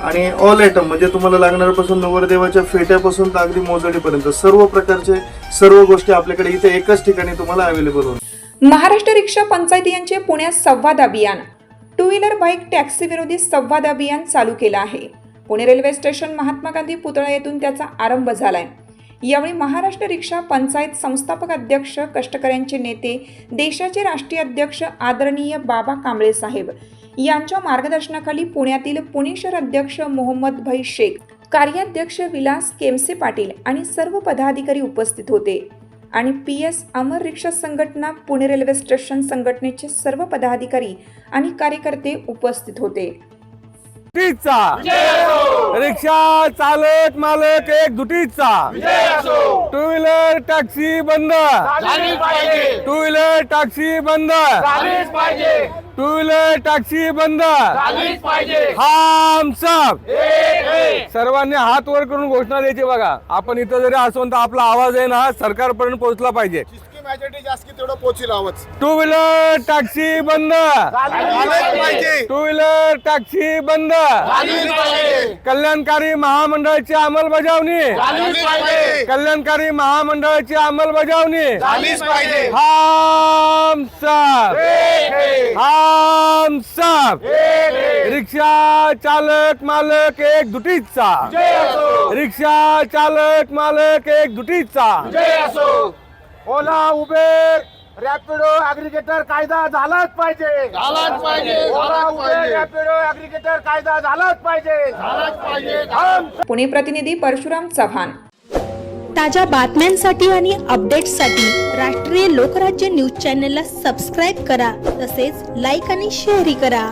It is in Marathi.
आणि ऑल आयटम म्हणजे तुम्हाला लागणाऱ्यापासून नवरदेवाच्या फेट्यापासून तर अगदी मोजडीपर्यंत सर्व प्रकारचे सर्व गोष्टी आपल्याकडे इथे एकाच ठिकाणी तुम्हाला अवेलेबल होणार महाराष्ट्र रिक्षा पंचायती यांचे पुण्यात संवाद अभियान. टू व्हीलर बाईक टॅक्सी विरोधी संवाद अभियान चालू केलं आहे. पुणे रेल्वे स्टेशन महात्मा गांधी पुतळा येथून त्याचा आरंभ झालाय. यावेळी महाराष्ट्र रिक्षा पंचायत संस्थापक अध्यक्ष कष्टकऱ्यांचे नेते देशाचे राष्ट्रीय अध्यक्ष आदरणीय बाबा कांबळे साहेब यांच्या मार्गदर्शनाखाली पुण्यातील पुणे शहर अध्यक्ष मोहम्मद भाई शेख कार्याध्यक्ष विलास केमसे पाटील आणि सर्व पदाधिकारी उपस्थित होते. आणि पी एस अमर रिक्षा संघटना पुणे रेल्वे स्टेशन संघटनेचे सर्व पदाधिकारी आणि कार्यकर्ते उपस्थित होते. रिक्षा चालक मालक एक दुटीचा. टू व्हीलर टॅक्सी बंद. टू व्हीलर टॅक्सी बंद. टू व्हीलर टॅक्सी बंद. हम सब सर्वांनी हात वर करून घोषणा द्यायची बघा. आपण इथं जरी असो तर आपला आवाज आहे ना सरकारपर्यंत पोहोचला पाहिजे. मेजॉरिटी जास्त की तेवढं पोहोचेल आवाज टू व्हीलर टॅक्सी बंद. पाहिजे. टू व्हीलर टॅक्सी बंद. कल्याणकारी महामंडळाची अंमलबजावणी. कल्याणकारी महामंडळाची अंमलबजावणी. झालीच पाहिजे. हम सब हम सब रिक्षा चालक मालक एक दुटीचा. रिक्षा चालक मालक एक दुटीचा. ओला उबेर रॅपिडो अग्रिगेटर कायदा झालाच पाहिजे. झालाच पाहिजे ओला उबेर रॅपिडो अग्रिगेटर कायदा झालाच पाहिजे. झालाच पाहिजे. पुणे प्रतिनिधी परशुराम चव्हाण. ताज्या बातम्यांसाठी आणि अपडेट्ससाठी राष्ट्रीय लोकराज्य न्यूज चॅनलला सबस्क्राईब करा तसेच लाईक आणि शेअरही करा.